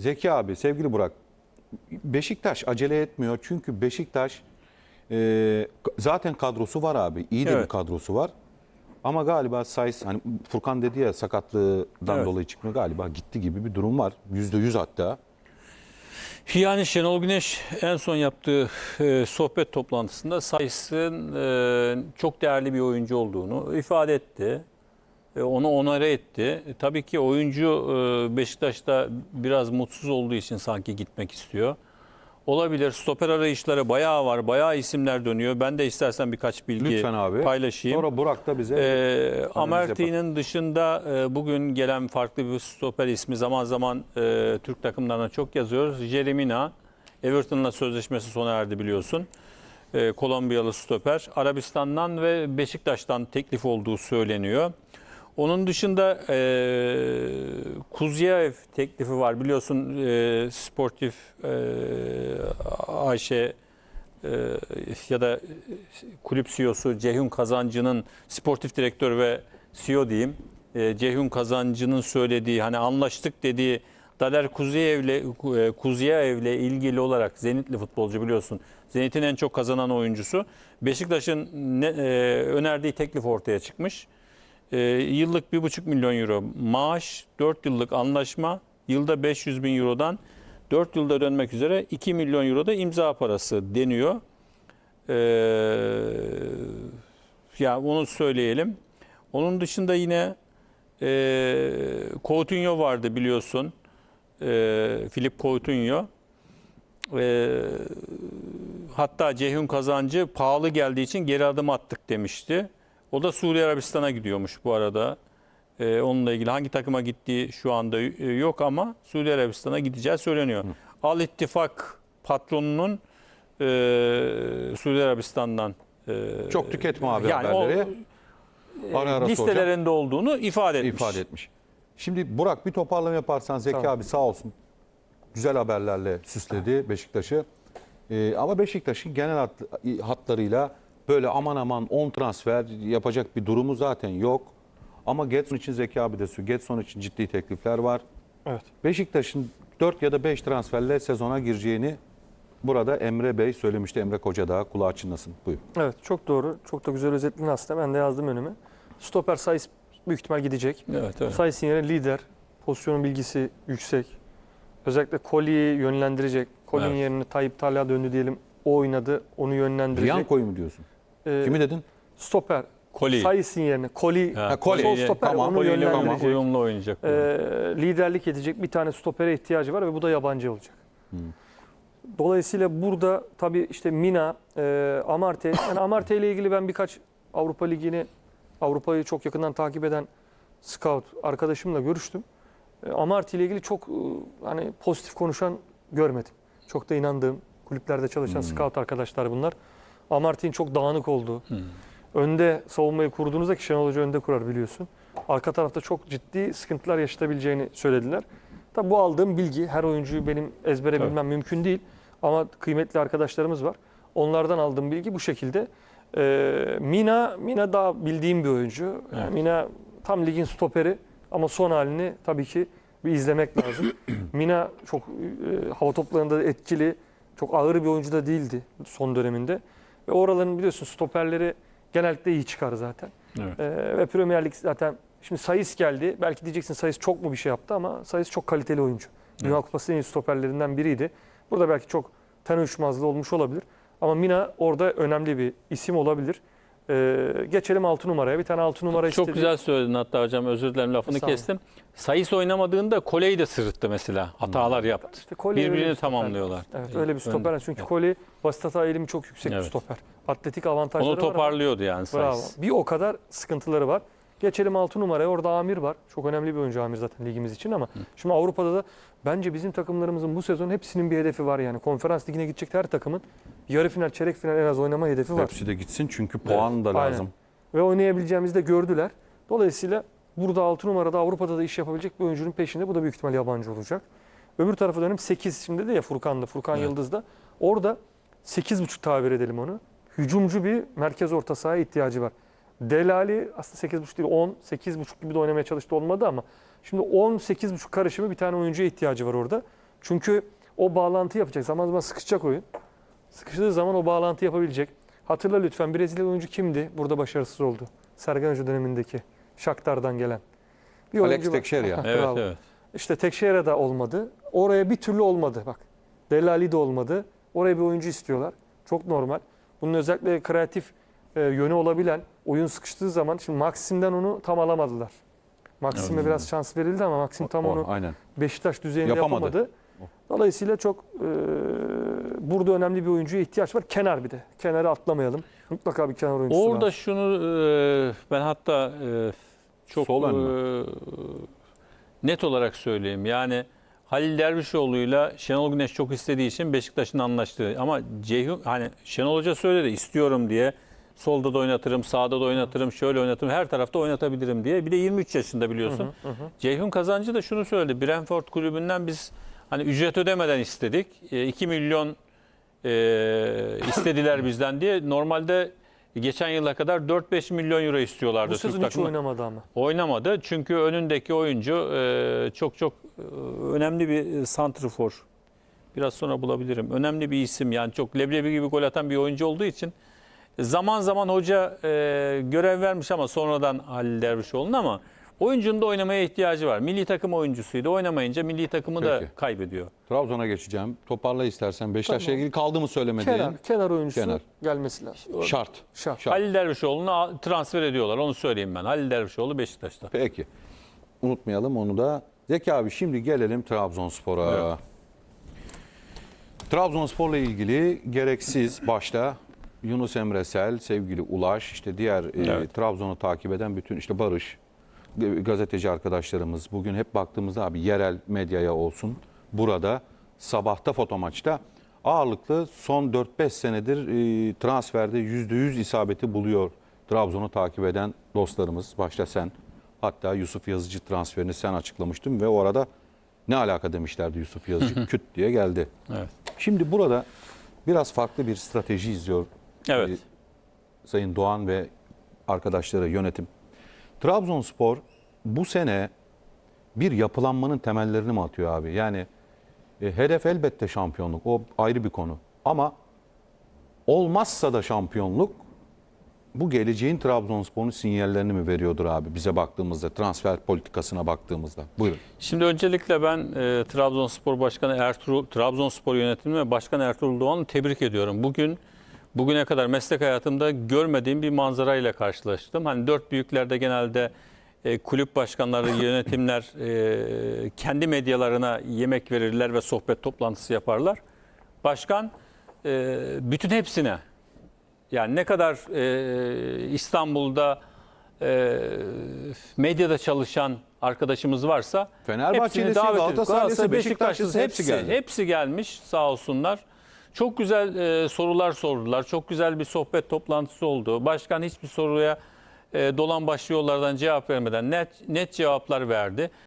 Zeki abi, sevgili Burak. Beşiktaş acele etmiyor. Çünkü Beşiktaş e, zaten kadrosu var abi. İyi de bir Evet. kadrosu var. Ama galiba Sayıs, hani Furkan dedi ya sakatlığından Evet. dolayı çıkmıyor galiba gitti gibi bir durum var. Yüzde yüz hatta. Yani Şenol Güneş en son yaptığı e, sohbet toplantısında Sayıs'ın e, çok değerli bir oyuncu olduğunu ifade etti. E, onu onore etti. E, tabii ki oyuncu e, Beşiktaş'ta biraz mutsuz olduğu için sanki gitmek istiyor. Olabilir. Stoper arayışları bayağı var. Bayağı isimler dönüyor. Ben de istersen birkaç bilgi Lütfen abi. paylaşayım. Sonra Burak da bize Ee, Amerti'nin dışında e, bugün gelen farklı bir stoper ismi zaman zaman e, Türk takımlarına çok yazıyoruz. Jeremina, Everton'la sözleşmesi sona erdi biliyorsun. E, Kolombiyalı stoper. Arabistan'dan ve Beşiktaş'tan teklif olduğu söyleniyor. Onun dışında e, Kuzyaev teklifi var. Biliyorsun e, sportif e, Ayşe e, ya da kulüp CEO'su Ceyhun Kazancı'nın sportif direktör ve CEO diyeyim. E, Ceyhun Kazancı'nın söylediği hani anlaştık dediği Daler Kuzeyev'le e, Kuzeyev'le ilgili olarak Zenitli futbolcu biliyorsun. Zenit'in en çok kazanan oyuncusu. Beşiktaş'ın ne, e, önerdiği teklif ortaya çıkmış. E, yıllık 1,5 milyon euro maaş, 4 yıllık anlaşma, yılda 500 bin eurodan 4 yılda dönmek üzere 2 milyon euro da imza parası deniyor. Ee, ya onu söyleyelim. Onun dışında yine e, Coutinho vardı biliyorsun. E, Filip Coutinho. E, hatta Ceyhun Kazancı pahalı geldiği için geri adım attık demişti. O da Suudi Arabistan'a gidiyormuş bu arada. Ee, onunla ilgili hangi takıma gittiği şu anda e, yok ama Suudi Arabistan'a gideceği söyleniyor. Al İttifak patronunun e, Suudi Arabistan'dan e, Çok tüketme abi yani o, haberleri. e, Ara ara soracağım. listelerinde olduğunu ifade etmiş. ifade etmiş. Şimdi Burak bir toparlama yaparsan Zeki Tamam. abi sağ olsun. Güzel haberlerle süsledi Beşiktaş'ı. Ee, ama Beşiktaş'ın genel hat, hatlarıyla böyle aman aman 10 transfer yapacak bir durumu zaten yok. Ama Getson için Zeki abi de söylüyor. Getson için ciddi teklifler var. Evet. Beşiktaş'ın 4 ya da 5 transferle sezona gireceğini burada Emre Bey söylemişti. Emre Koca da kulağı çınlasın. Buyur. Evet çok doğru. Çok da güzel özetledin aslında. Ben de yazdım önüme. Stoper Sayıs büyük ihtimal gidecek. Evet, evet. Sayıs'ın yerine lider. Pozisyonun bilgisi yüksek. Özellikle Koli'yi yönlendirecek. Koli'nin Evet. yerine Tayyip Talha döndü diyelim. O oynadı. Onu yönlendirecek. Riyanko'yu mu diyorsun? Ee, Kimi dedin? Stoper. Koli. Sayıs'ın yerine. Koli. Ha, Koli. Sol stoper Tamam, onu Koli yönlendirecek. uyumlu oynayacak. Ee, liderlik edecek bir tane stopere ihtiyacı var ve bu da yabancı olacak. Dolayısıyla burada tabii işte Mina, e, Amarte, yani Amarte ile ilgili ben birkaç Avrupa Ligi'ni, Avrupa'yı çok yakından takip eden scout arkadaşımla görüştüm. E, Amarte ile ilgili çok e, hani pozitif konuşan görmedim. Çok da inandığım kulüplerde çalışan scout arkadaşlar bunlar. Amarte'nin çok dağınık olduğu, önde savunmayı kurduğunuzda ki Şenol Hoca önde kurar biliyorsun. Arka tarafta çok ciddi sıkıntılar yaşatabileceğini söylediler. Tabi bu aldığım bilgi her oyuncuyu benim ezbere Tabii. bilmem mümkün değil. Ama kıymetli arkadaşlarımız var. Onlardan aldığım bilgi bu şekilde. Ee, Mina, Mina daha bildiğim bir oyuncu. Evet. Mina tam ligin stoperi ama son halini tabii ki bir izlemek lazım. Mina çok e, hava toplarında etkili, çok ağır bir oyuncu da değildi son döneminde. Ve oraların biliyorsun stoperleri genellikle iyi çıkar zaten. Evet. Ee, ve Premier Lig zaten şimdi Sayıs geldi. Belki diyeceksin Sayıs çok mu bir şey yaptı ama Sayıs çok kaliteli oyuncu. Dünya Evet. Kupası'nın en iyi stoperlerinden biriydi. Burada belki çok ten uyuşmazlığı olmuş olabilir. Ama Mina orada önemli bir isim olabilir. Ee, geçelim 6 numaraya. Bir tane 6 numara Çok istedi. güzel söyledin hatta hocam özür dilerim lafını Sağ olun. kestim. Sayıs oynamadığında Kole'yi de sırıttı mesela. Hatalar yaptı. İşte öyle bir Birbirini stoper. tamamlıyorlar. Evet öyle bir stoper. Çünkü Evet. Coley basit hata eğilimi çok yüksek bir Evet. stoper. Atletik avantajları Onu var. ama- toparlıyordu yani Bravo. Sayıs. Bir o kadar sıkıntıları var. Geçelim 6 numaraya. Orada Amir var. Çok önemli bir oyuncu Amir zaten ligimiz için ama şimdi Avrupa'da da bence bizim takımlarımızın bu sezon hepsinin bir hedefi var yani. Konferans ligine gidecek her takımın yarı final, çeyrek final en az oynama hedefi var. Hepsi de gitsin çünkü puan da Aynen. lazım. Ve oynayabileceğimizi de gördüler. Dolayısıyla burada 6 numarada Avrupa'da da iş yapabilecek bir oyuncunun peşinde. Bu da büyük ihtimal yabancı olacak. Öbür tarafa dönüp 8 şimdi de ya Furkan'da, Furkan Evet. Yıldız'da. Orada 8.5 tabir edelim onu. Hücumcu bir merkez orta sahaya ihtiyacı var. Delali aslında 8.5 değil 10, 8.5 gibi de oynamaya çalıştı olmadı ama şimdi 10, 8.5 karışımı bir tane oyuncuya ihtiyacı var orada. Çünkü o bağlantı yapacak. Zaman zaman sıkışacak oyun. Sıkıştığı zaman o bağlantı yapabilecek. Hatırla lütfen Brezilya oyuncu kimdi? Burada başarısız oldu. Sergen Hoca dönemindeki. Shakhtar'dan gelen. Bir Alex. Teixeira. Heh, Evet bravo. evet. İşte Tekşehir'e de olmadı. Oraya bir türlü olmadı bak. Delali de olmadı. Oraya bir oyuncu istiyorlar. Çok normal. Bunun özellikle kreatif e, yönü olabilen oyun sıkıştığı zaman şimdi Maxim'den onu tam alamadılar. Maxim'e Evet. biraz şans verildi ama Maxim tam O, onu Aynen. Beşiktaş düzeyinde Yapamadı. yapamadı. Dolayısıyla çok e, burada önemli bir oyuncuya ihtiyaç var. Kenar bir de. Kenarı atlamayalım. Mutlaka bir kenar oyuncusu Orada lazım. şunu e, ben hatta e, çok Sol e, net olarak söyleyeyim. Yani Halil Dervişoğlu'yla Şenol Güneş çok istediği için Beşiktaş'ın anlaştığı. Ama Ceyhun hani Şenol Hoca söyledi istiyorum diye. Solda da oynatırım, sağda da oynatırım, şöyle oynatırım, her tarafta oynatabilirim diye. Bir de 23 yaşında biliyorsun. Ceyhun Kazancı da şunu söyledi. Brentford kulübünden biz hani ücret ödemeden istedik. 2 milyon e, istediler bizden diye. Normalde geçen yıla kadar 4-5 milyon euro istiyorlardı Bu Türk sezon hiç takımı. oynamadı ama. Oynamadı çünkü önündeki oyuncu e, çok çok e, önemli bir santrfor. Biraz sonra bulabilirim. Önemli bir isim yani çok leblebi gibi gol atan bir oyuncu olduğu için zaman zaman hoca e, görev vermiş ama sonradan Halil Dervişoğlu'na ama oyuncunun da oynamaya ihtiyacı var. Milli takım oyuncusuydu. Oynamayınca milli takımı da Peki. kaybediyor. Trabzon'a geçeceğim. Toparla istersen. Beşiktaş'la Tamam. ilgili kaldı mı söylemediğin? Kenar, kenar oyuncusu Kenar. gelmesi lazım. Şart. Şart. Şart. Halil Dervişoğlu'nu a- transfer ediyorlar. Onu söyleyeyim ben. Halil Dervişoğlu Beşiktaş'ta. Peki. Unutmayalım onu da. Zeki abi şimdi gelelim Trabzonspor'a. Evet. Trabzonspor'la ilgili gereksiz başta Yunus Emre Sel, sevgili Ulaş, işte diğer e, Evet. Trabzon'u takip eden bütün işte Barış, gazeteci arkadaşlarımız bugün hep baktığımızda abi yerel medyaya olsun burada sabahta foto maçta ağırlıklı son 4-5 senedir e, transferde %100 isabeti buluyor Trabzon'u takip eden dostlarımız. Başta sen hatta Yusuf Yazıcı transferini sen açıklamıştın ve o arada ne alaka demişlerdi Yusuf Yazıcı küt diye geldi. Evet. Şimdi burada biraz farklı bir strateji izliyor Evet. e, Sayın Doğan ve arkadaşları yönetim. Trabzonspor bu sene bir yapılanmanın temellerini mi atıyor abi? Yani e, hedef elbette şampiyonluk. O ayrı bir konu. Ama olmazsa da şampiyonluk bu geleceğin Trabzonspor'un sinyallerini mi veriyordur abi bize baktığımızda, transfer politikasına baktığımızda? Buyurun. Şimdi öncelikle ben e, Trabzonspor Başkanı Ertuğrul, Trabzonspor yönetimi ve Başkan Ertuğrul Doğan'ı tebrik ediyorum. Bugün bugüne kadar meslek hayatımda görmediğim bir manzarayla karşılaştım. Hani dört büyüklerde genelde e, kulüp başkanları, yönetimler e, kendi medyalarına yemek verirler ve sohbet toplantısı yaparlar. Başkan e, bütün hepsine yani ne kadar e, İstanbul'da e, medyada çalışan arkadaşımız varsa Fenerbahçelisi, hepsini davet Galatasaraylısı, Beşiktaşlısı hepsi hepsi, geldi. hepsi gelmiş sağ olsunlar. Çok güzel e, sorular sordular. Çok güzel bir sohbet toplantısı oldu. Başkan hiçbir soruya e, dolan başlı yollardan cevap vermeden net net cevaplar verdi.